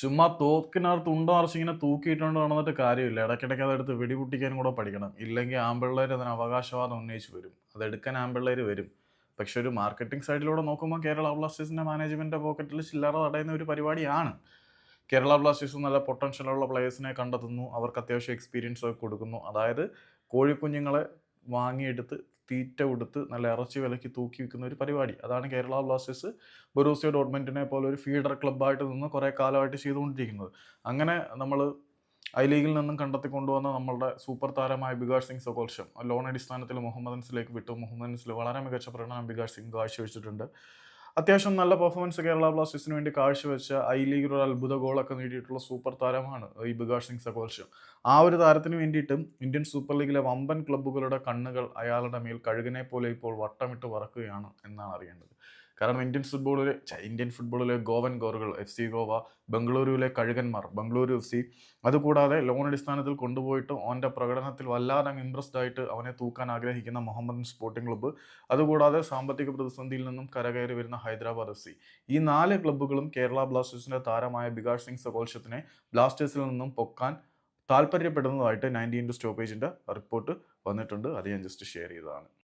ചുമ്മാ തോക്കിനകത്ത് ഉണ്ടമറിച്ച് ഇങ്ങനെ തൂക്കിയിട്ടുണ്ട് നടന്നിട്ട് കാര്യമില്ല. ഇടയ്ക്കിടയ്ക്ക് അതെടുത്ത് വെടിപൊട്ടിക്കാനും കൂടെ പഠിക്കണം. ഇല്ലെങ്കിൽ ആമ്പിള്ളേർ അതിന് അവകാശവാദം ഉന്നയിച്ച് വരും. അതെടുക്കാൻ ആമ്പിള്ളേർ വരും. പക്ഷെ ഒരു മാർക്കറ്റിംഗ് സൈഡിലൂടെ നോക്കുമ്പോൾ കേരള ബ്ലാസ്റ്റേഴ്സിന്റെ മാനേജ്മെന്റ് പോക്കറ്റിൽ ചില്ലറ തടയുന്ന ഒരു പരിപാടിയാണ്. കേരള ബ്ലാസ്റ്റേഴ്സ് നല്ല പൊട്ടൻഷ്യലുള്ള പ്ലേയേഴ്സിനെ കണ്ടെത്തുന്നു. അവർക്ക് അത്യാവശ്യം എക്സ്പീരിയൻസ് ഒക്കെ കൊടുക്കുന്നു. അതായത് കോഴിക്കുഞ്ഞുങ്ങളെ വാങ്ങിയെടുത്ത് തീറ്റ കൊടുത്ത് നല്ല ഇറച്ചി വിലയ്ക്ക് തൂക്കി വിൽക്കുന്ന ഒരു പരിപാടി. അതാണ് കേരള ബ്ലാസ്റ്റേഴ്സ് ബൊറൂസിയ ഡോട്ട്മെന്റിനെ പോലെ ഒരു ഫീഡർ ക്ലബ്ബായിട്ട് നിന്ന് കുറേ കാലമായിട്ട് ചെയ്തുകൊണ്ടിരിക്കുന്നത്. അങ്ങനെ നമ്മൾ ഐ ലീഗിൽ നിന്നും കണ്ടെത്തി കൊണ്ടുവന്ന നമ്മളുടെ സൂപ്പർ താരമായ ബികാഷ് സിംഗ് സകോൽഷം ലോൺ അടിസ്ഥാനത്തിൽ മുഹമ്മദ് അൻസിലേക്ക് വിട്ടു. മുഹമ്മദ് അൻസിൽ വളരെ മികച്ച പ്രകടനം ബികാഷ് സിംഗ് കാഴ്ചവെച്ചിട്ടുണ്ട്. അത്യാവശ്യം നല്ല പെർഫോമൻസ് കേരള ബ്ലാസ്റ്റേഴ്സിന് വേണ്ടി കാഴ്ചവെച്ച ഐ ലീഗിൽ ഒരു അത്ഭുത ഗോളൊക്കെ നേടിയിട്ടുള്ള സൂപ്പർ താരമാണ് ഈ ബികാഷ് സിംഗ് സകോൽഷം ആ ഒരു താരത്തിന് വേണ്ടിയിട്ടും ഇന്ത്യൻ സൂപ്പർ ലീഗിലെ വമ്പൻ ക്ലബ്ബുകളുടെ കണ്ണുകൾ അയാളുടെ മേൽ കഴുകിനെ പോലെ ഇപ്പോൾ വട്ടമിട്ട് വറക്കുകയാണ് എന്നാണ് അറിയേണ്ടത്. കാരണം ഇന്ത്യൻ ഫുട്ബോളിലെ ഇന്ത്യൻ ഫുട്ബോളിലെ ഗോവൻ ഗോറുകൾ എഫ് സി ഗോവ ബംഗളൂരുവിലെ കഴുകന്മാർ ബംഗളൂരു എഫ് സി അതുകൂടാതെ ലോൺ അടിസ്ഥാനത്തിൽ കൊണ്ടുപോയിട്ട് അവന്റെ പ്രകടനത്തിൽ വല്ലാതെ അങ്ങ് ഇമ്പ്രസ്ഡ് ആയിട്ട് അവനെ തൂക്കാൻ ആഗ്രഹിക്കുന്ന മുഹമ്മദൻ സ്പോർട്ടിംഗ് ക്ലബ്ബ് അതുകൂടാതെ സാമ്പത്തിക പ്രതിസന്ധിയിൽ നിന്നും കരകയറി വരുന്ന ഹൈദരാബാദ് എഫ് സി. ഈ നാല് ക്ലബ്ബുകളും കേരള ബ്ലാസ്റ്റേഴ്സിന്റെ താരമായ ബികാഷ് സിംഗ് സകോൽഷത്തിനെ ബ്ലാസ്റ്റേഴ്സിൽ നിന്നും പൊക്കാൻ താല്പര്യപ്പെടുന്നതായിട്ട് നയന്റി ഇന്റു സ്റ്റോപ്പേജിന്റെ റിപ്പോർട്ട് വന്നിട്ടുണ്ട്. അത് ഞാൻ ജസ്റ്റ് ഷെയർ ചെയ്തതാണ്.